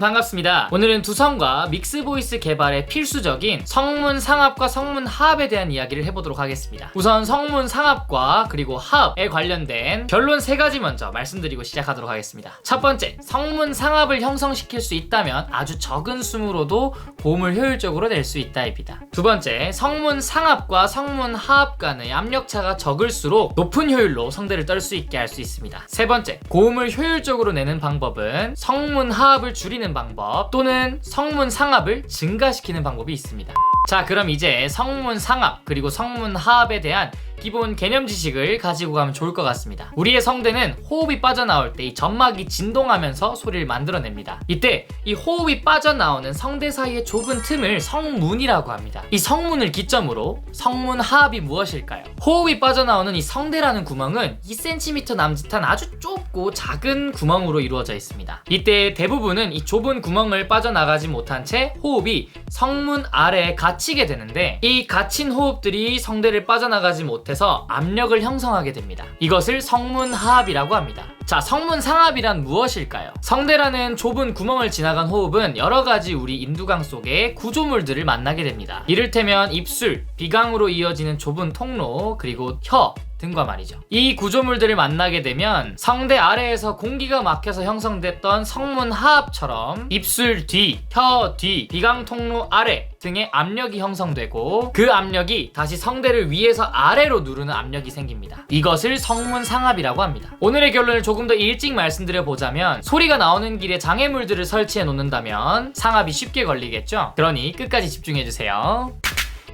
반갑습니다. 오늘은 두성과 믹스 보이스 개발에 필수적인 성문 상합과 성문 하합에 대한 이야기를 해보도록 하겠습니다. 우선 성문 상합과 그리고 하합에 관련된 결론 세 가지 먼저 말씀드리고 시작하도록 하겠습니다. 첫 번째, 성문 상합을 형성시킬 수 있다면 아주 적은 숨으로도 고음을 효율적으로 낼 수 있다입니다. 두 번째, 성문 상합과 성문 하합 간의 압력차가 적을수록 높은 효율로 성대를 떨 수 있게 할 수 있습니다. 세 번째, 고음을 효율적으로 내는 방법은 성문 하합을 줄이는 방법 또는 성문 상합을 증가시키는 방법이 있습니다. 자, 그럼 이제 성문 상합 그리고 성문 하합에 대한 기본 개념 지식을 가지고 가면 좋을 것 같습니다. 우리의 성대는 호흡이 빠져나올 때 이 점막이 진동하면서 소리를 만들어냅니다. 이때 이 호흡이 빠져나오는 성대 사이의 좁은 틈을 성문이라고 합니다. 이 성문을 기점으로 성문 하합이 무엇일까요? 호흡이 빠져나오는 이 성대라는 구멍은 2cm 남짓한 아주 좁고 작은 구멍으로 이루어져 있습니다. 이때 대부분은 이 좁은 구멍을 빠져나가지 못한 채 호흡이 성문 아래에 갇히게 되는데 이 갇힌 호흡들이 성대를 빠져나가지 못해 서 압력을 형성하게 됩니다. 이것을 성문 하합이라고 합니다. 자, 성문 상합이란 무엇일까요? 성대라는 좁은 구멍을 지나간 호흡은 여러 가지 우리 인두강 속에 구조물들을 만나게 됩니다. 이를테면 입술, 비강으로 이어지는 좁은 통로, 그리고 혀, 등과 말이죠. 이 구조물들을 만나게 되면 성대 아래에서 공기가 막혀서 형성됐던 성문 하합처럼 입술 뒤, 혀 뒤, 비강 통로 아래 등의 압력이 형성되고 그 압력이 다시 성대를 위에서 아래로 누르는 압력이 생깁니다. 이것을 성문 상합이라고 합니다. 오늘의 결론을 조금 더 일찍 말씀드려 보자면 소리가 나오는 길에 장애물들을 설치해 놓는다면 상합이 쉽게 걸리겠죠? 그러니 끝까지 집중해 주세요.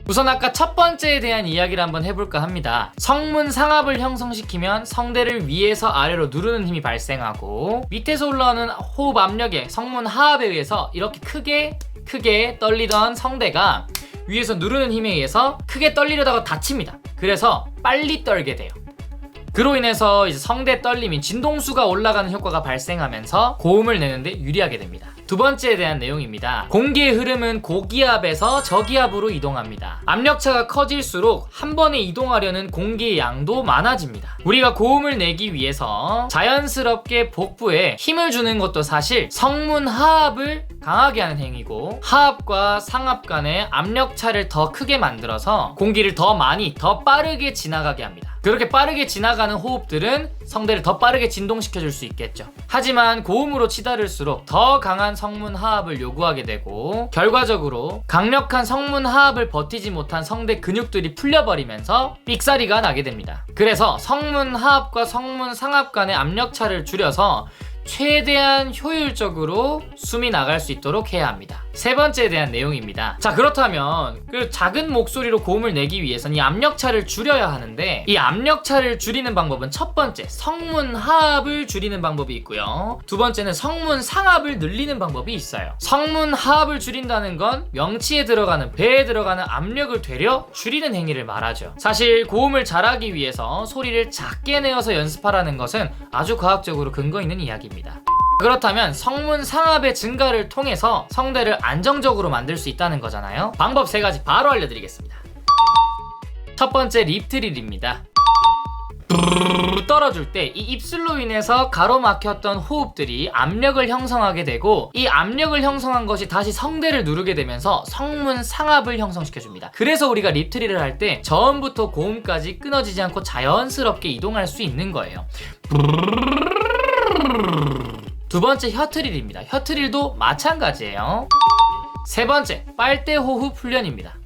우선 아까 첫 번째에 대한 이야기를 한번 해볼까 합니다. 성문 상압을 형성시키면 성대를 위에서 아래로 누르는 힘이 발생하고 밑에서 올라오는 호흡 압력에 성문 하압에 의해서 이렇게 크게 크게 떨리던 성대가 위에서 누르는 힘에 의해서 크게 떨리려다가 다칩니다. 그래서 빨리 떨게 돼요. 그로 인해서 이제 성대 떨림인 진동수가 올라가는 효과가 발생하면서 고음을 내는데 유리하게 됩니다. 두 번째에 대한 내용입니다. 공기의 흐름은 고기압에서 저기압으로 이동합니다. 압력차가 커질수록 한 번에 이동하려는 공기의 양도 많아집니다. 우리가 고음을 내기 위해서 자연스럽게 복부에 힘을 주는 것도 사실 성문 하압을 강하게 하는 행위고 하압과 상압 간의 압력차를 더 크게 만들어서 공기를 더 많이 더 빠르게 지나가게 합니다. 그렇게 빠르게 지나가는 호흡들은 성대를 더 빠르게 진동시켜 줄 수 있겠죠. 하지만 고음으로 치달을수록 더 강한 성문 하압을 요구하게 되고 결과적으로 강력한 성문 하압을 버티지 못한 성대 근육들이 풀려버리면서 삑사리가 나게 됩니다. 그래서 성문 하압과 성문 상압 간의 압력차를 줄여서 최대한 효율적으로 숨이 나갈 수 있도록 해야 합니다. 세 번째에 대한 내용입니다. 자, 그렇다면 그 작은 목소리로 고음을 내기 위해서는 이 압력차를 줄여야 하는데 이 압력차를 줄이는 방법은 첫 번째 성문 하압을 줄이는 방법이 있고요. 두 번째는 성문 상압을 늘리는 방법이 있어요. 성문 하압을 줄인다는 건 명치에 들어가는 배에 들어가는 압력을 되려 줄이는 행위를 말하죠. 사실 고음을 잘하기 위해서 소리를 작게 내어서 연습하라는 것은 아주 과학적으로 근거 있는 이야기입니다. 그렇다면 성문 상압의 증가를 통해서 성대를 안정적으로 만들 수 있다는 거잖아요. 방법 세 가지 바로 알려드리겠습니다. 첫 번째 립트릴입니다. 떨어줄 때 이 입술로 인해서 가로막혔던 호흡들이 압력을 형성하게 되고 이 압력을 형성한 것이 다시 성대를 누르게 되면서 성문 상압을 형성시켜줍니다. 그래서 우리가 립트리를 할 때 저음부터 고음까지 끊어지지 않고 자연스럽게 이동할 수 있는 거예요. 두 번째 혀트릴입니다. 혀트릴도 마찬가지예요. 세 번째 빨대 호흡 훈련입니다.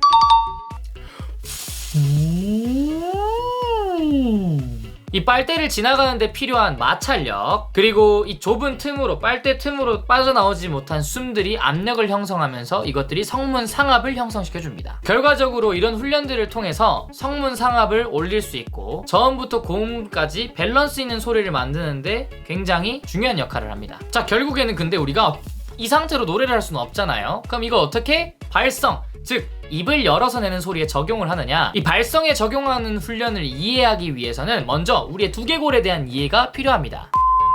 이 빨대를 지나가는데 필요한 마찰력 그리고 이 좁은 틈으로 빨대 틈으로 빠져나오지 못한 숨들이 압력을 형성하면서 이것들이 성문 상압을 형성시켜 줍니다. 결과적으로 이런 훈련들을 통해서 성문 상압을 올릴 수 있고 저음부터 고음까지 밸런스 있는 소리를 만드는데 굉장히 중요한 역할을 합니다. 자 결국에는 근데 우리가 이 상태로 노래를 할 수는 없잖아요. 그럼 이거 어떻게 발성 즉 입을 열어서 내는 소리에 적용을 하느냐? 이 발성에 적용하는 훈련을 이해하기 위해서는 먼저 우리의 두개골에 대한 이해가 필요합니다.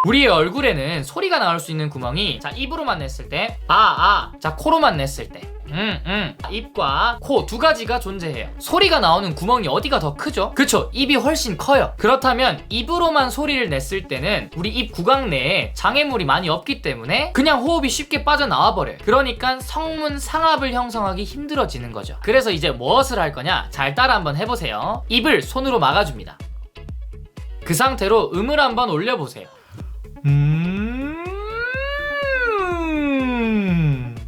우리의 얼굴에는 소리가 나올 수 있는 구멍이 자 입으로만 냈을 때 아, 아, 자 코로만 냈을 때 음, 음. 입과 코 두 가지가 존재해요. 소리가 나오는 구멍이 어디가 더 크죠? 그쵸. 입이 훨씬 커요. 그렇다면 입으로만 소리를 냈을 때는 우리 입 구강 내에 장애물이 많이 없기 때문에 그냥 호흡이 쉽게 빠져나와 버려요. 그러니까 성문 상압을 형성하기 힘들어지는 거죠. 그래서 이제 무엇을 할 거냐? 잘 따라 한번 해보세요. 입을 손으로 막아줍니다. 그 상태로 음을 한번 올려보세요. 음...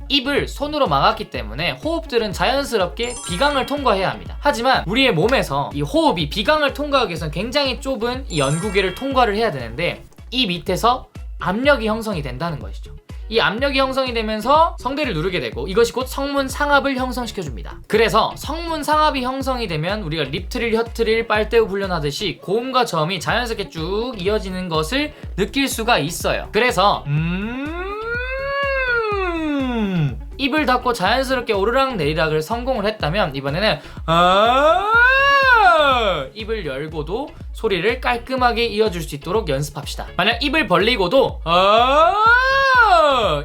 입을 손으로 막았기 때문에 호흡들은 자연스럽게 비강을 통과해야 합니다. 하지만 우리의 몸에서 이 호흡이 비강을 통과하기 위해서는 굉장히 좁은 이 연구개를 통과를 해야 되는데 이 밑에서 압력이 형성이 된다는 것이죠. 이 압력이 형성이 되면서 성대를 누르게 되고 이것이 곧 성문 상압을 형성시켜 줍니다. 그래서 성문 상압이 형성이 되면 우리가 립트릴, 혀트릴, 빨대우 훈련하듯이 고음과 저음이 자연스럽게 쭉 이어지는 것을 느낄 수가 있어요. 그래서 음 입을 닫고 자연스럽게 오르락 내리락을 성공을 했다면 이번에는 아 입을 열고도 소리를 깔끔하게 이어줄 수 있도록 연습합시다. 만약 입을 벌리고도 아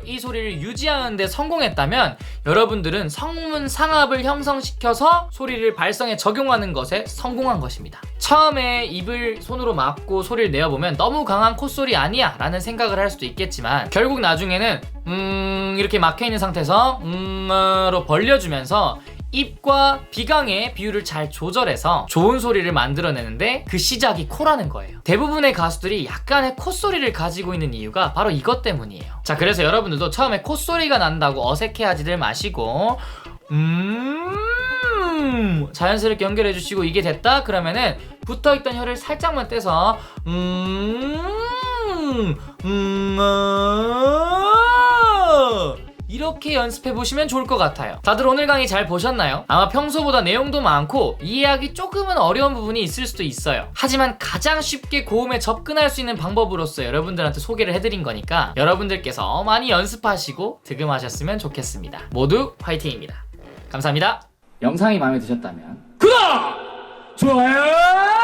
이 소리를 유지하는데 성공했다면 여러분들은 성문 상압을 형성시켜서 소리를 발성에 적용하는 것에 성공한 것입니다. 처음에 입을 손으로 막고 소리를 내어보면 너무 강한 콧소리 아니야 라는 생각을 할 수도 있겠지만 결국 나중에는 음 이렇게 막혀있는 상태에서 음으로 벌려주면서 입과 비강의 비율을 잘 조절해서 좋은 소리를 만들어내는데 그 시작이 코라는 거예요. 대부분의 가수들이 약간의 콧소리를 가지고 있는 이유가 바로 이것 때문이에요. 자, 그래서 여러분들도 처음에 콧소리가 난다고 어색해하지들 마시고, 음, 자연스럽게 연결해 주시고 이게 됐다? 그러면은 붙어있던 혀를 살짝만 떼서, 음, 음, 아. 이렇게 연습해 보시면 좋을 것 같아요. 다들 오늘 강의 잘 보셨나요? 아마 평소보다 내용도 많고 이해하기 조금은 어려운 부분이 있을 수도 있어요. 하지만 가장 쉽게 고음에 접근할 수 있는 방법으로서 여러분들한테 소개를 해드린 거니까 여러분들께서 많이 연습하시고 득음하셨으면 좋겠습니다. 모두 화이팅입니다. 감사합니다. 영상이 마음에 드셨다면 구독! 좋아요!